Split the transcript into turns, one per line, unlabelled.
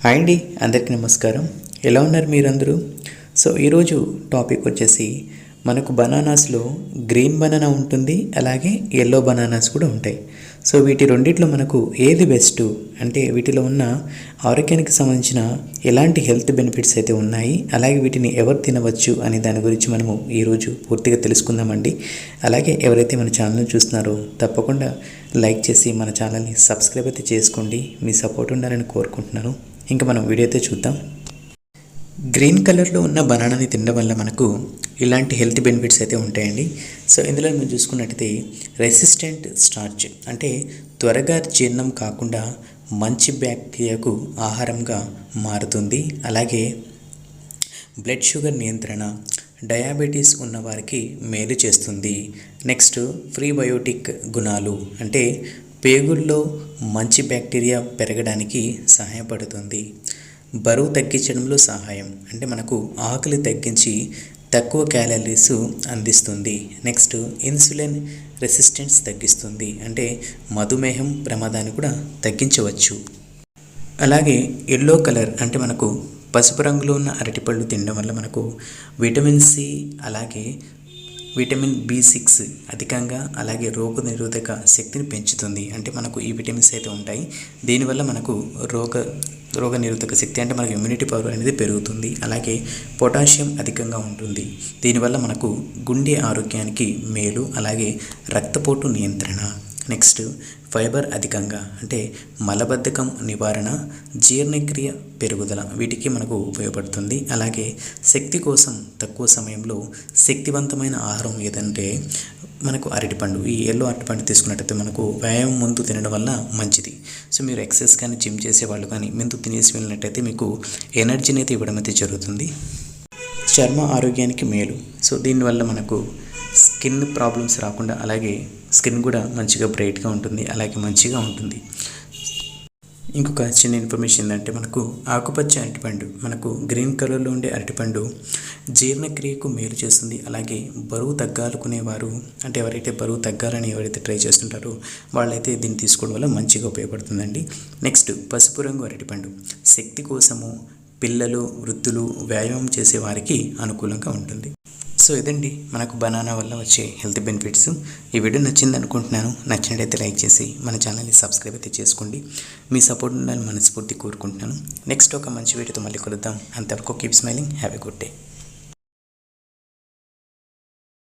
Hi అండి అందరికీ నమస్కారం. ఎలా ఉన్నారు మీరందరూ? సో ఈరోజు టాపిక్ వచ్చేసి మనకు బనానాస్లో గ్రీన్ బనానా ఉంటుంది అలాగే ఎల్లో బనానాస్ కూడా ఉంటాయి. సో వీటి రెండిట్లో మనకు ఏది బెస్ట్? అంటే వీటిలో ఉన్న ఆరోగ్యానికి సంబంధించిన ఎలాంటి హెల్త్ బెనిఫిట్స్ అయితే ఉన్నాయి అలాగే వీటిని ఎవరు తినవచ్చు అనే దాని గురించి మనము ఈరోజు పూర్తిగా తెలుసుకుందామండి. అలాగే ఎవరైతే మన ఛానల్ని చూస్తున్నారో తప్పకుండా లైక్ చేసి మన ఛానల్ని సబ్స్క్రైబ్ అయితే చేసుకోండి. మీ సపోర్ట్ ఉండాలని కోరుకుంటున్నాను. ఇంకా మనం వీడియో అయితే చూద్దాం. గ్రీన్ కలర్లో ఉన్న బనానాని తినడం వల్ల మనకు ఇలాంటి హెల్త్ బెనిఫిట్స్ అయితే ఉంటాయండి. సో ఇందులో మీరు చూసుకున్నట్టయితే రెసిస్టెంట్ స్టార్చ్ అంటే త్వరగా జీర్ణం కాకుండా మంచి బ్యాక్టీరియాకు ఆహారంగా మారుతుంది. అలాగే బ్లడ్ షుగర్ నియంత్రణ డయాబెటీస్ ఉన్నవారికి మేలు చేస్తుంది. నెక్స్ట్ ప్రీబయోటిక్ గుణాలు అంటే పేగుల్లో మంచి బ్యాక్టీరియా పెరగడానికి సహాయపడుతుంది. బరువు తగ్గించడంలో సహాయం అంటే మనకు ఆకలి తగ్గించి తక్కువ క్యాలరీస్ అందిస్తుంది. నెక్స్ట్ ఇన్సులిన్ రెసిస్టెన్స్ తగ్గిస్తుంది అంటే మధుమేహం ప్రమాదాన్ని కూడా తగ్గించవచ్చు. అలాగే ఎల్లో కలర్ అంటే మనకు పసుపు రంగులో ఉన్న అరటిపళ్ళు తినడం వల్ల మనకు విటమిన్ సి అలాగే విటమిన్ బి సిక్స్ అధికంగా అలాగే రోగ నిరోధక శక్తిని పెంచుతుంది. అంటే మనకు ఈ విటమిన్స్ అయితే ఉంటాయి. దీనివల్ల మనకు రోగ రోగ నిరోధక శక్తి అంటే మనకు ఇమ్యూనిటీ పవర్ అనేది పెరుగుతుంది. అలాగే పొటాషియం అధికంగా ఉంటుంది. దీనివల్ల మనకు గుండె ఆరోగ్యానికి మేలు. అలాగే రక్తపోటు నియంత్రణ. నెక్స్ట్ ఫైబర్ అధికంగా అంటే మలబద్ధకం నివారణ జీర్ణక్రియ పెరుగుదల వీటికి మనకు ఉపయోగపడుతుంది. అలాగే శక్తి కోసం తక్కువ సమయంలో శక్తివంతమైన ఆహారం ఏదంటే మనకు అరటిపండు. ఈ ఎల్లో అరటిపండు తీసుకున్నట్టయితే మనకు వ్యాయామం ముందు తినడం వల్ల మంచిది. సో మీరు ఎక్సర్సైజ్ కానీ జిమ్ చేసేవాళ్ళు కానీ ముందు తినేసి వెళ్ళినట్టయితే మీకు ఎనర్జీని అయితే ఇవ్వడం అయితే జరుగుతుంది. చర్మ ఆరోగ్యానికి మేలు. సో దీనివల్ల మనకు స్కిన్ ప్రాబ్లమ్స్ రాకుండా అలాగే స్కిన్ కూడా మంచిగా బ్రైట్గా ఉంటుంది అలాగే మంచిగా ఉంటుంది. ఇంకొక చిన్న ఇన్ఫర్మేషన్ ఏంటంటే మనకు ఆకుపచ్చ అరటిపండు మనకు గ్రీన్ కలర్లో ఉండే అరటిపండు జీర్ణక్రియకు మేలు చేస్తుంది. అలాగే బరువు తగ్గాలనుకునేవారు అంటే ఎవరైతే బరువు తగ్గాలని ఎవరైతే ట్రై చేస్తుంటారో వాళ్ళైతే దీన్ని తీసుకోవడం వల్ల మంచిగా ఉపయోగపడుతుందండి. నెక్స్ట్ పసుపు రంగు అరటిపండు. శక్తి కోసము పిల్లలు వృద్ధులు వ్యాయామం చేసే వారికి అనుకూలంగా ఉంటుంది. సో ఇదండి. మనకు బనానా వల్ల వచ్చే హెల్త్ బెనిఫిట్స్. ఈ వీడియో నచ్చింది అనుకుంటున్నాను నచ్చినట్టయితే లైక్ చేసి మన ఛానల్ని సబ్స్క్రైబ్ అయితే చేసుకోండి. మీ సపోర్ట్ ఉండాలని మనస్ఫూర్తి కోరుకుంటున్నాను. నెక్స్ట్ ఒక మంచి వీడియోతో మళ్ళీ కలుద్దాం. అంతవరకు keep smiling have a good day